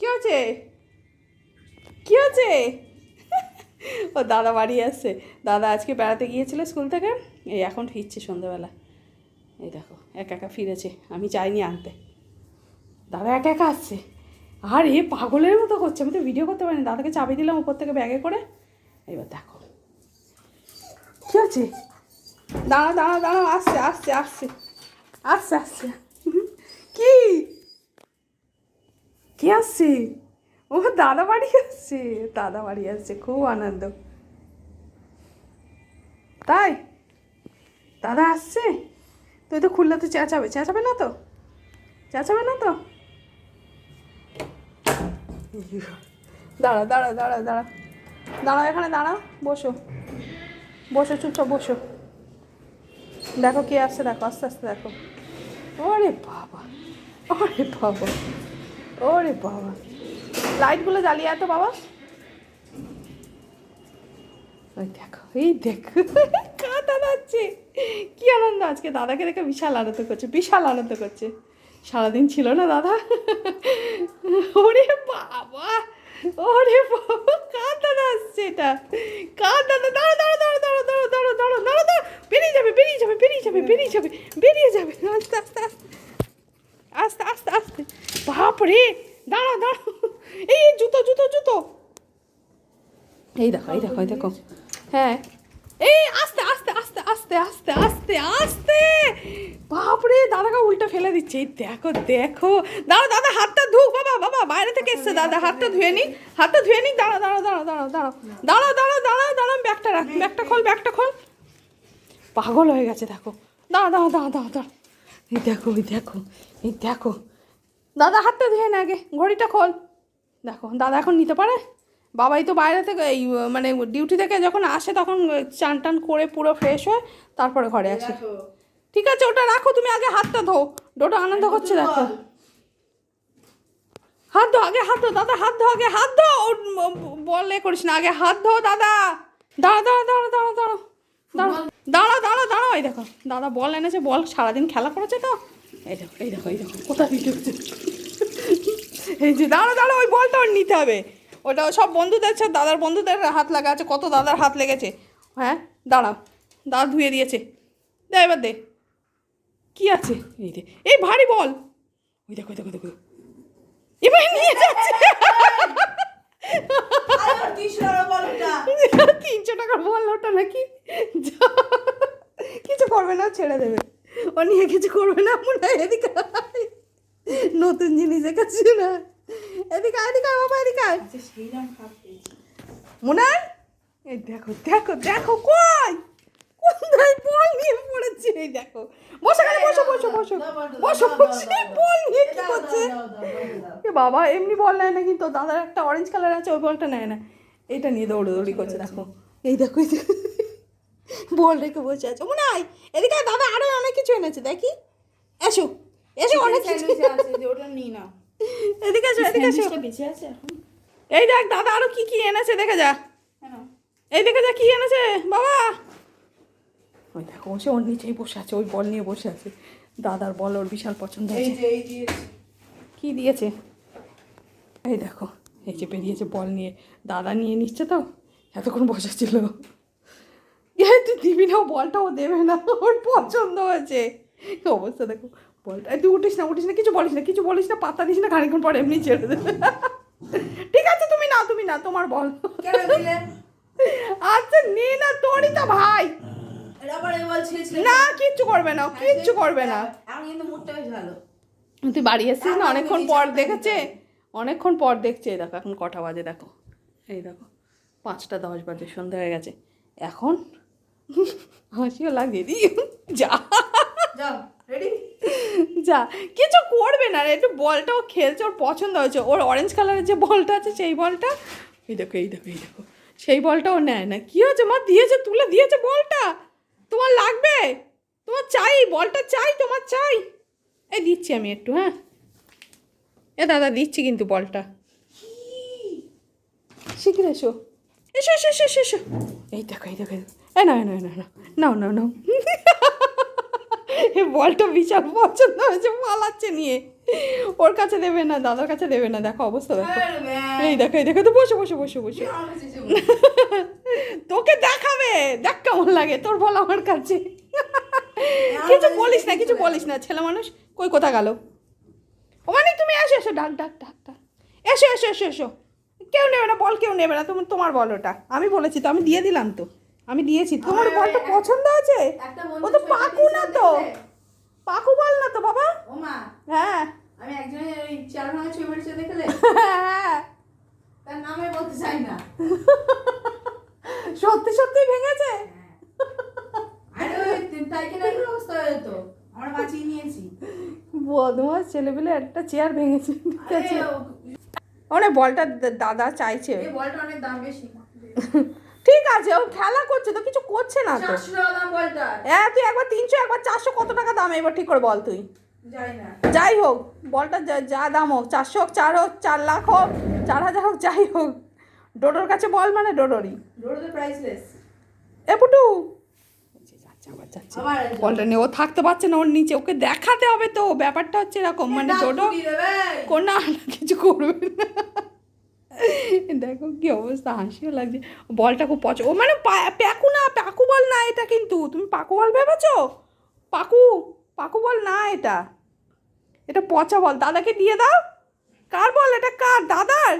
কি হচ্ছে কি হচ্ছে ও দাদা বাড়ি আসছে। দাদা আজকে বেড়াতে গিয়েছিল স্কুল থেকে। এই এখন ফিরছে সন্ধ্যাবেলা এই দেখো, একা একা ফিরেছে। আমি চাইনি আনতে। দাদা একা একা আসছে। আর এ পাগলের মতো করছে। আমি তো ভিডিও করতে পারিনি। দাদাকে চাবি দিলাম উপর থেকে ব্যাগে করে। এবার দেখো। কি আছে দাঁড়া দাঁড়া দাঁড়া। আসছে আসছে আসছে। আসছে আসছে। কি? কে আসছে ও দাদা বাড়ি আসছে দাদা বাড়ি আসছে খুব আনন্দ। তাই? দাদা আসছে? তুই তো খুললে তো চেঁচাবে চেঁচাবে না তো? চেঁচাবে না তো? দাঁড়া দাঁড়া দাঁড়া দাঁড়া। দাঁড়া এখানে, দাঁড়া, বসো। বসো, চুপচাপ বসো। দেখো কে আসছে, দেখো, আস্তে আস্তে দেখো। ওরে বাবা ওরে বাবা। ওরে বাবা। লাইটগুলো জ্বালিয়ে এত বাবা। ওই দেখো, এই দেখো কাঁটা নাচছে কি আনন্দ, আজকে দাদাকে দেখে বিশাল আনন্দ করছে, বিশাল আনন্দ করছে। সারাদিন ছিল না দাদা? ওরে বাবা ওরে বাবা কাঁটা নাচছে এটা কাঁটা এই দেখো এই দেখো এই দেখো। হ্যাঁ। এই, আস্তে আস্তে আস্তে আস্তে আস্তে আস্তে আস্তে। বাপরে দাদাকে উল্টা ফেলে দিচ্ছে। এই দেখো দেখো। দাঁড়া দাদা, হাতটা ধুক। বাবা বাবা, বাইরে থেকে এসছে দাদা। হাতটা ধুয়ে নি হাতটা ধুয়ে নি দাঁড়া দাঁড়া দাঁড়া দাঁড়া দাঁড়া দাঁড়া দাঁড়া দাঁড়া দাঁড়া ব্যাগটা রাখ, ব্যাগটা খোল ব্যাগটা খোল। পাগল হয়ে গেছে, দেখো। দাঁড়া দাঁড়া দাঁড়া দাঁড়া দাঁড়া এই দেখো এই দেখো এই দেখো। দাদা, হাতটা ধুয়ে না আগে। ঘড়িটা খোল। দেখো, দাদা এখন নিতে পারে? বাবাই তো বাইরে থেকে এই মানে ডিউটি থেকে যখন আসে তখন চান টান করে পুরো ফ্রেশ হয়ে তারপরে ঘরে আসে। ঠিক আছে ওটা রাখো তুমি আগে হাতটা ধো। ডোটা আনন্দ করছে দেখো। হাত ধো আগে হাত ধো দাদা হাত ধো আগে হাত ধো। বলে করিস না আগে হাত ধো দাদা। দাঁড়া দাঁড়া দাঁড়া দাঁড়া দাঁড়া। দাঁড়া দাঁড়া দাঁড়া দাঁড়া এই দেখো। দাদা বল এনেছে বল সারাদিন খেলা করেছে তো। এই দেখো এই দেখো এই দেখো কোথায় ভিডিও এই যে দাঁড়া দাঁড়া ওই বলটা ওর নিতে হবে। ওটা সব বন্ধুদের দাদার বন্ধুদের হাত লাগা আছে, কত দাদার হাত লেগেছে। হ্যাঁ দাঁড়াও দাদা ধুয়ে দিয়েছে। দে এবার দে। কী আছে? এই দে। এই ভারী বল। ওই দেখো দেখো দেখো। এবার নিয়ে যাচ্ছে। তিনশো টাকার বল ওটা নাকি? কিছু করবে না, ছেড়ে দেবে। ও নিয়ে কিছু করবে না, মনে হয় এদিকে নতুন জিনিস এসেছে না। এদিকে এদিকে বাবা এদিকে আয়। মনে হয় এই দেখো দেখো দেখো কই? কোথায় বল নিয়ে পড়েছে? এই দেখো। বসো এখানে বসো বসো বসো। বসো বসো। বল নিয়ে কি করছে? এ বাবা এমনি বল নেয় না কিন্তু দাদার একটা অরেঞ্জ কালার আছে ওই বলটা নেয় না। এটা নিয়ে দৌড়দৌড়ি করছে দেখো। এই দেখো এই দেখো। বল রেখে বসে আছে। মনে হয় এদিকে দাদা আরও অনেক কিছু এনেছে দেখি। এসো এসো অনেক কিছু ওটা নিই না এদিকে এসো এদিকে এখন। এই দেখ দাদা আরও কি কি এনেছে দেখে যা এই দেখে যা কি এনেছে বাবা। ওই দেখো বসে ওর নিচেই বসে আছে ওই বল নিয়ে বসে আছে। দাদার বল ওর বিশাল পছন্দ হয়েছে। যে এই দিয়েছি। কি দিয়েছে? এই দেখো এই যে বেরিয়েছে বল নিয়ে। দাদা নিয়ে নিচ্ছে তো এতক্ষণ বসেছিল ছিল। তুই দিবি না ও বলটা ও দেবে না ওর পছন্দ হয়েছে। অবস্থা দেখো বলটা তুই উঠিস না উঠিস না কিছু বলিস না কিছু বলিস না পাতা দিস না খানিক্ষণ পর এমনি ছেড়ে দেবে ঠিক আছে তুমি না তুমি না তোমার বল। আচ্ছা নে না তোরই তো ভাই। বল না কিচ্ছু করবে না কিচ্ছু করবে না। তুই বাড়ি এসেছিস না অনেকক্ষণ পর দেখেছে? অনেকক্ষণ পর দেখছে এই দেখো এখন কটা বাজে দেখো। এই দেখো পাঁচটা দশ বাজে সন্ধ্যা হয়ে গেছে। এখন হাসিও লাগে দি যা। যা, কিছু করবে না একটু বলটা ও খেলছে, ওর পছন্দ হয়েছে। ওর অরেঞ্জ কালারের যে বলটা আছে, সেই বলটা, এই দেখো এই দেখো এই দেখো, সেই বলটা ও নেয় না। কী হয়েছে মা? দিয়েছে, তুলে দিয়েছে বলটা। তোমার লাগবে? তোমার চাই, বলটা চাই, তোমার চাই। এই দিচ্ছি আমি একটু হ্যাঁ। এ দাদা, দিচ্ছি কিন্তু বলটা। শিখে এসো। এসো এসো এসো এসো এই দেখো এই দেখো এই দেখো। এ না না না না নাও নাও নাও। বলটা বিশাল পছন্দ হয়েছে পালাচ্ছে নিয়ে। ওর কাছে দেবে না দাদার কাছে দেবে না দেখো অবস্থা দেখো। এই দেখো এই দেখো তো বসে বসে বসে বসে। তোকে দেখাবে দেখ কেমন লাগে তোর বল আমার কাছে। কিছু বলিস না কিছু বলিস না ছেলে মানুষ কই কোথা গেল? ও মানে তুমি এসো এসো ডাক ডাক ডাক ডাক। এসো এসো এসো এসো। কেউ নেবে না বল কেউ নেবে না তোমার তোমার বল ওটা। আমি বলেছি তো আমি দিয়ে দিলাম তো। আমি দিয়েছি তোমার বলটা পছন্দ আছে? ও তো পাকু না তো। পাকু বল না তো বাবা। ও মা হ্যাঁ। আমি একজনের ওই চার ভাঙা ছবি মেরেছে দেখলে? হ্যাঁ। তার নামে বলতে চাই না। সত্যি সত্যি ভেঙেছে? আরে ওই টাইকেনারির অবস্থা হয়ে যেত? আমরা বাঁচিয়ে নিয়েছি। বদমাস ছেলেপেলে একটা চেয়ার ভেঙেছে। ঠিক আছে। মানে বলটা দাদা চাইছে। এই বলটা অনেক দাম বেশি। ঠিক আছে ও খেলা করছে তো কিছু করছে না তো। হ্যাঁ তুই একবার তিনশো একবার চারশো কত টাকা দাম? এবার ঠিক করে বল তুই। যাই হোক বলটা যা দাম হোক চারশো হোক চার হোক চার লাখ হোক চার হাজার হোক যাই হোক। ডোডোর কাছে বল মানে ডোডোরই। এ পুটু। বলটা নিয়ে ও থাকতে পারছে না ওর নিচে। ওকে দেখাতে হবে তো ব্যাপারটা হচ্ছে এরকম। মানে ডোডো কোন না কিছু করবে না। দেখো কি অবস্থা, হাসিও লাগছে। বলটা খুব পছন্দ ও মানে প্যাকু না, প্যাকু বল না এটা কিন্তু। তুমি পাকু বল ভেবেছো? পাকু পাকু বল না এটা। এটা পচা বল। দাদাকে দিয়ে দাও। কার বল? এটা কার? দাদার?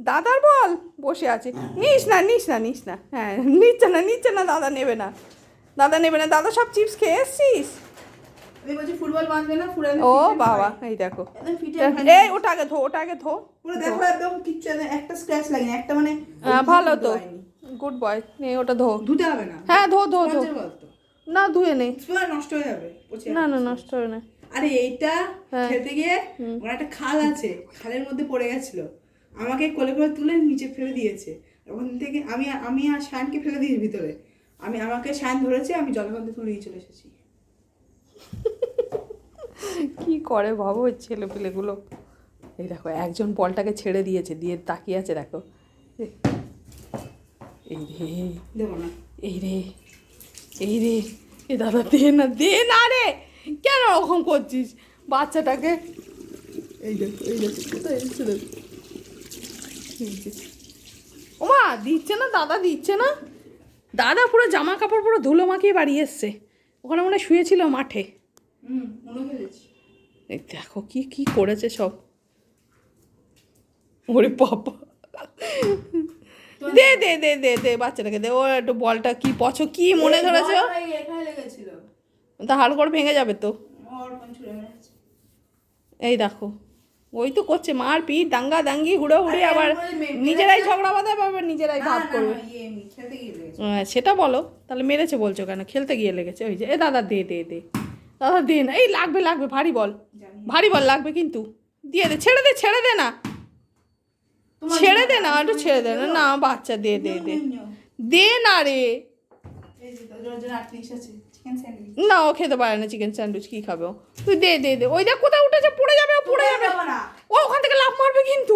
দাদার বল? বসে আছে। নিস না নিস না নিস না। হ্যাঁ নিচ্ছে না নিচ্ছে না, দাদা নেবে না। দাদা নেবে না। দাদা সব চিপস খেয়ে এসছিস? ও বাবা এই দেখো। এই ওটা আগে ধো ওটা আগে ধো। পুরো দেখো একদম কিচ্ছু একটা স্ক্র্যাচ লাগেনি একটা মানে ভালো তো। গুড বয় নে ওটা ধো। ধুতে হবে না। হ্যাঁ ধো ধো ধো। বল তো। না ধুয়ে নেই নষ্ট হয়ে যাবে না না নষ্ট হবে না। আরে এইটা হ্যাঁ। খেলতে গিয়ে ওর একটা খাল আছে খালের মধ্যে পড়ে গেছিল। আমাকে কোলে করে তুলে নিচে ফেলে দিয়েছে। ওখান থেকে আমি আমি আর শায়নকে ফেলে দিয়েছি ভিতরে। আমি আমাকে শায়ন ধরেছে আমি জলের মধ্যে তুলে নিয়ে চলে এসেছি। কি করে ভাবো ওই ছেলে পেলেগুলো এই দেখো একজন বলটাকে ছেড়ে দিয়েছে দিয়ে তাকিয়ে আছে দেখো। এই রে এই রে এই রে এ দাদা দে না দে না রে! কেন ওরকম করছিস? বাচ্চাটাকে এই দেখো এই দেখো কোথায় এসছে দেখো। ওমা দিচ্ছে না দাদা দিচ্ছে না? দাদা পুরো জামা কাপড় পুরো ধুলো মাখিয়ে বাড়ি এসছে। ওখানে মনে হয় শুয়েছিল মাঠে। দেখো কি কি করেছে সব। ওরে বাবা। দে দে দে দে দে বাচ্চাটাকে দে। ও একটু বলটা কি পছ কি মনে ধরেছে তা হাড় করে ভেঙে যাবে তো। এই দেখো। ওই তো করছে মার পিট দাঙ্গা দাঙ্গি হুড়ো হুড়ি আবার নিজেরাই ঝগড়া বাঁধা পাবে নিজেরাই ভাব করবে? ইয়ে হ্যাঁ, সেটা বলো। তাহলে মেরেছে বলছো কেন? খেলতে গিয়ে লেগেছে। ওই যে এ দাদা দে দে দে। দে না। এই লাগবে লাগবে ভারী বল। ভারী বল লাগবে কিন্তু। দিয়ে দে ছেড়ে দে ছেড়ে দে না। ছেড়ে দে না একটু ছেড়ে দে না। না বাচ্চা দে দে দে। দে না রে। না ও খেতে পারে না চিকেন স্যান্ডউইচ কি খাবে তুই দে দে দে। ওই দেখ কোথায় উঠেছে? পড়ে যাবে ও পড়ে যাবে। ও ওখান থেকে লাফ মারবে কিন্তু।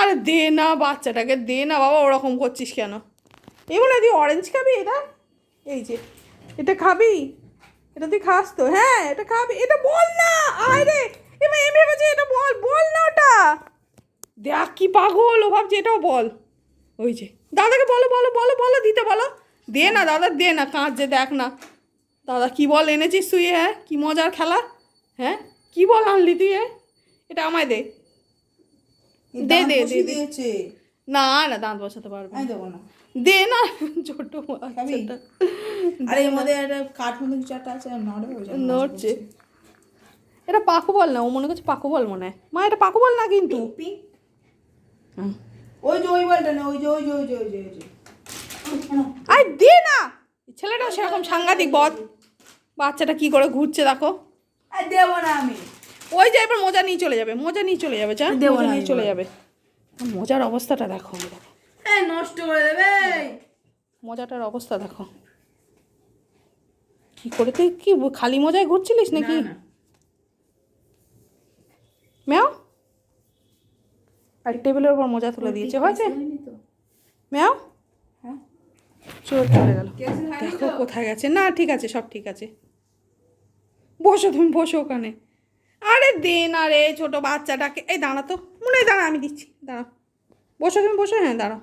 আরে দে না বাচ্চাটাকে দে না বাবা ওরকম করছিস কেন? এই বলে তুই অরেঞ্জ খাবি এটা এই যে এটা খাবি? এটা তুই খাস তো? হ্যাঁ এটা খাবি। এটা বল না! আয় রে! এবার এম ভেবেছে এটা বল বল না ওটা! দেখ কি পাগল ও ভাবছে এটাও বল। ওই যে দাদাকে বলো বলো বলো বলো দিতে বলো। দে না দাদা দে না কাঁদছে দেখ না। দাদা কি বল এনেছিস তুই হ্যাঁ? কি মজার খেলা? হ্যাঁ? কি বল আনলি তুই হ্যাঁ এটা আমায় দে। দে, দে, দে, দিয়েছে। না না দাঁত বসাতে পারবে দেবো না। দে না ছোট খাবি? বাচ্চাটা আর এর মধ্যে একটা কাঠ কিছু একটা আছে নড়ে নড়ছে। এটা পাকু বল না ও মনে করছে পাকু বল মনে হয়। মা এটা পাকু বল না কিন্তু। পিঙ্ক। ওই যে ওই বলটা না ওই যে ওই যে ওই যে ওই যে ওই যে। আই দে না! এই ছেলেটাও সেরকম সাংঘাতিক বদ বাচ্চাটা কি করে ঘুরছে দেখো। দেবো না আমি। ওই যে এবার মজা নিয়ে চলে যাবে মজা নিয়ে চলে যাবে যা দেবো নিয়ে চলে যাবে। মজার অবস্থাটা দেখো। দেখো নষ্ট করে দেবে। মজাটার অবস্থা দেখো। কি করে? তুই কি খালি মজায় ঘুরছিলিস নাকি। ম্যাও? আর টেবিলের উপর মোজা তুলে দিয়েছে হয়েছে। ম্যাও? হ্যাঁ। চোর চলে গেল। দেখো কোথায় গেছে। না ঠিক আছে সব ঠিক আছে। বসো তুমি বসো ওখানে। আরে দে না রে ছোট বাচ্চাটাকে। এই দাঁড়া তো। মনে হয় দাঁড়া আমি দিচ্ছি। দাঁড়া বসো তুমি বসো। হ্যাঁ দাঁড়াও।